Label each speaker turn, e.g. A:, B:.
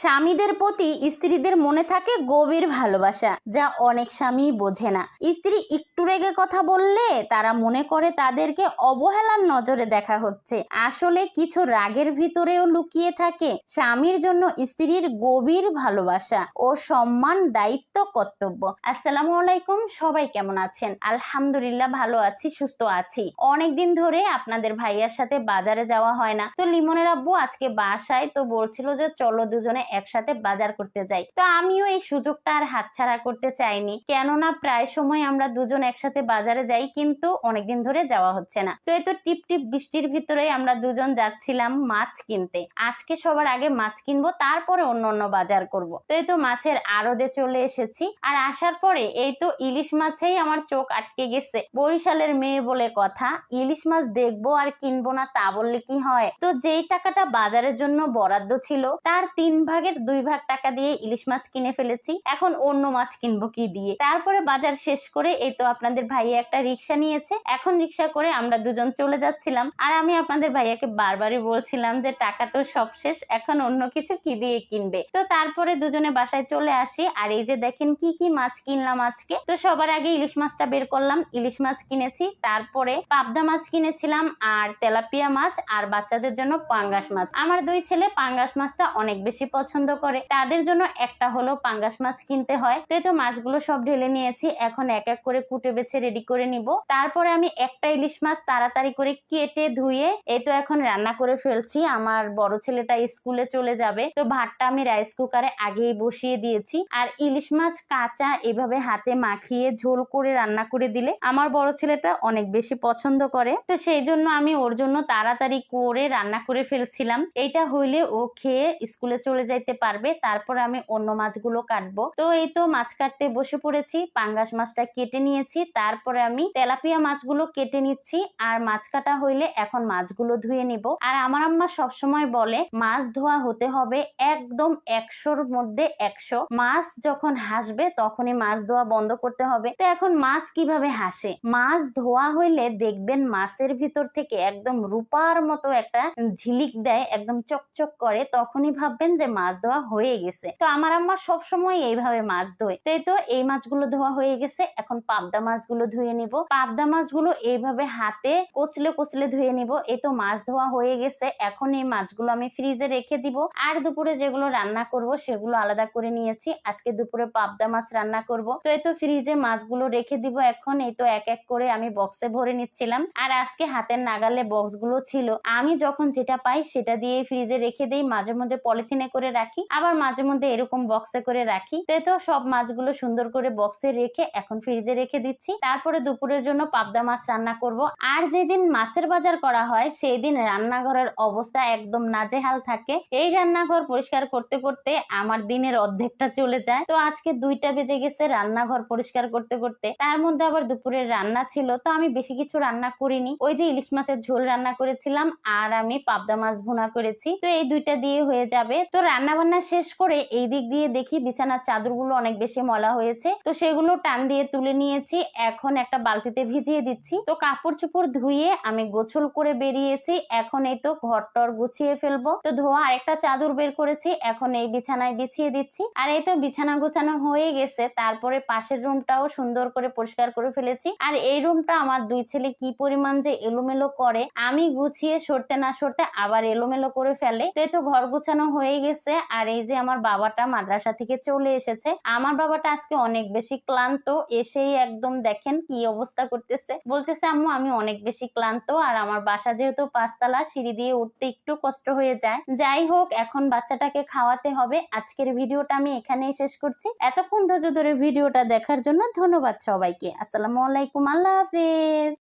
A: স্বামীদের প্রতি স্ত্রীদের মনে থাকে গভীর ভালোবাসা, যা অনেক স্বামী বোঝে না। স্ত্রী একটু রেগে কথা বললে তারা মনে করে তাদেরকে অবহেলার নজরে দেখা হচ্ছে। আসলে কিছু রাগের ভিতরেও লুকিয়ে থাকে স্বামীর জন্য স্ত্রীর গভীর ভালোবাসা ও সম্মান দায়িত্ব কর্তব্য। আসসালামু আলাইকুম, সবাই কেমন আছেন? আলহামদুলিল্লাহ ভালো আছি, সুস্থ আছি। অনেকদিন ধরে আপনাদের ভাইয়ার সাথে বাজারে যাওয়া হয় না। তো লিমনের আব্বু আজকে বাসায় তো বলছিল যে চলো দুজনে একসাথে বাজার করতে যাই। তো আমিও এই সুযোগটা আর হাতছাড়া করতে চাইনি। কেননা প্রায় সময় আমরা দুজন একসাথে বাজারে যাই, কিন্তু অনেকদিন ধরে যাওয়া হচ্ছে না। তো এই তো টিপ টিপ বৃষ্টির ভিতরে আমরা দুজন যাচ্ছিলাম মাছ কিনতে। আজকে সবার আগে মাছ কিনবো, তারপরে অন্য অন্য বাজার করব। তো এই তো মাছের আড়দে চলে এসেছি। আর আসার পরে এই তো ইলিশ মাছেই আমার চোখ আটকে গেছে। বরিশালের মেয়ে বলে কথা, ইলিশ মাছ দেখব আর কিনবো না তা বললে কি হয়? তো যেই টাকাটা বাজারের জন্য বরাদ্দ ছিল, তার তিন ভাগের দুই ভাগ টাকা দিয়ে ইলিশ মাছ কিনে ফেলেছি। এখন অন্য মাছ কিনবো কি দিয়ে? তারপরে বাজার শেষ করে এই তো আপনাদের ভাইয়া একটা রিক্সা নিয়েছে। এখন রিক্সা করে আমরা দুজন চলে যাচ্ছিলাম। আর আমি আপনাদের ভাইয়াকে বারবারই বলছিলাম যে, টাকা তো সব শেষ, এখন অন্য কিছু কি দিয়ে কিনবে? তো তারপরে দুজনে বাসায় চলে আসি। আর এই যে দেখেন কি কি মাছ কিনলাম আজকে। তো সবার আগে ইলিশ মাছটা বের করলাম। ইলিশ মাছ কিনেছি। তারপরে পাবদা মাছ কিনেছিলাম আর তেলাপিয়া মাছ আর বাচ্চাদের জন্য পাঙ্গাস মাছ। আমার দুই ছেলে পাঙ্গাস মাছটা অনেক বেশি পছন্দ করে। তাদের জন্য একটা হলো পাঙ্গাস মাছ কিনতে হয়। তো এই তো মাছগুলো সব ঢেলে নিয়েছি। এখন এক এক করে কুটে বেছে রেডি করে নিব। তারপরে আমি একটা ইলিশ মাছ তাড়াতাড়ি করে কেটে ধুয়ে এই তো এখন রান্না করে ফেলছি। আমার বড় ছেলেটা স্কুলে চলে যাবে। তো ভাতটা আমি রাইস কুকারে আগেই বসিয়ে দিয়েছি। আর ইলিশ মাছ কাঁচা এভাবে হাতে মাখিয়ে ঝোল করে রান্না করে দিলে আমার বড় ছেলেটা অনেক বেশি পছন্দ করে। তো সেই জন্য আমি ওর জন্য তাড়াতাড়ি করে রান্না করে ফেলছিলাম। এইটা হইলে ও খেয়ে স্কুলে চলে যাইতে পারবে, তারপর আমি অন্য মাছগুলো কাটবো। তো এই তো মাছ কাটতে বসে পড়েছি, পাঙ্গাস মাছটা কেটে নিয়েছি, তারপরে আমি তেলাপিয়া মাছগুলো কেটে নিচ্ছি, আর মাছ কাটা হইলে এখন মাছগুলো ধুয়ে নিব। আর আমার আম্মা সবসময় বলে, মাছ ধোয়া হতে হবে একদম একশোর মধ্যে একশো। মাছ যখন হাসবে তখনই মাছ ধোয়া বন্ধ করতে হবে। তো এখন মাছ কীভাবে হাসে? মাছ ধোয়া হইলে দেখবেন মাছের ভিতর থেকে একদম রূপার মতো একটা ঝিলিক দেয়, একদম চকচক করে, তখনই ভাববেন যে মাছ ধোয়া হয়ে গেছে। তো আমার আম্মা সবসময় এইভাবে মাছ ধোয়। তো এই তো এই মাছগুলো ধোয়া হয়ে গেছে, এখন পাবদা মাছগুলো ধুয়ে নিব। পাবদা মাছগুলো এইভাবে হাতে কচলে কচলে ধুয়ে নিব। এই তো মাছ ধোয়া হয়ে গেছে, এখন এই মাছগুলো আমি ফ্রিজে রেখে দিব। আর দুপুরে যেগুলো রান্না করব সেগুলো আলাদা করে নিয়েছি। আজকে দুপুরে পাবদা মাছ রান্না করব। তো এই তো ফ্রিজে মাছগুলো রেখে দিব এখন। এই তো এক এক করে আমি বক্সে ভরে নিচ্ছিলাম। আর আজকে হাতের নাগালে বক্সগুলো ছিল। আমি যখন যেটা পাই সেটা দিয়ে ফ্রিজে রেখে দিই। মাঝে মধ্যে পলিথিনে করে রাখি। আবার মাঝে মধ্যে এরকম বক্সে করে রাখি। তো সব মাছগুলো সুন্দর করে বক্সে রেখে এখন ফ্রিজে রেখে দিচ্ছি। তারপরে দুপুরের জন্য পাবদা মাছ রান্না করব। আর যেদিন মাছের বাজার করা হয় সেই দিন রান্নাঘরের অবস্থা একদম নাজেহাল থাকে। এই রান্নাঘর পরিষ্কার করতে করতে আমার দিনের অর্ধেকটা চলে যায়। তো আজকে দুইটা বেজে গেছে রান্নাঘর পরিষ্কার করতে করতে। তার মধ্যে আবার দুপুরের রান্না ছিল, তো আমি বেশি কিছু রান্না করিনি। ওই যে ইলিশ মাছের ঝোল রান্না করেছিলাম, আর আমি পাবদা মাছ ভুনা করেছি। তো এই দুইটা দিয়ে হয়ে যাবে। তো রান্না বান্না শেষ করে এই দিক দিয়ে দেখি বিছানার চাদরগুলো অনেক বেশি মলা হয়েছে। তো সেগুলো টান দিয়ে তুলে নিয়েছি। এখন একটা বালতিতে ভিজিয়ে দিচ্ছি। তো কাপড় চোপড় ধুয়ে আমি গোছল করে বেরিয়েছি। এখন এই তো ঘর টর গুছিয়ে ফেলব। তো ধোয়া আরেকটা চাদর বের করেছি। এখন এই বিছানায় বিছিয়ে দিচ্ছি। আর এই তো বিছানা গোছানো হয়ে গেছে। তারপরে পাশের রুমটাও সুন্দর করে পরিষ্কার করে ফেলেছি। আর এই রুমটা আমার দুই ছেলে কি পরিমাণ যে এলোমেলো করে, আমি গুছিয়ে সরতে না সরতে আবার এলোমেলো করে ফেলে। তো এই তো ঘর গুছানো হয়ে গেছে। আর এই যে আমার বাবাটা মাদ্রাসা থেকে চলে এসেছে। আমার বাবাটা আজকে অনেক বেশি ক্লান্ত, এসেই একদম দেখেন কি অবস্থা করতেছে। বলতেছে, আম্মু, আমি অনেক বেশি ক্লান্ত, আর আমার বাসা যেহেতু পাঁচতলা, সিঁড়ি দিয়ে উঠতে একটু কষ্ট হয়ে যায়। যাই হোক, এখন বাচ্চাটাকে খাওয়াতে হবে। আজকের ভিডিওটা আমি এখানেই শেষ করছি। এতক্ষণ ধৈর্য ধরে ভিডিওটা দেখার জন্য ধন্যবাদ সবাইকে। আসসালামু আলাইকুম, আল্লাহ হাফেজ।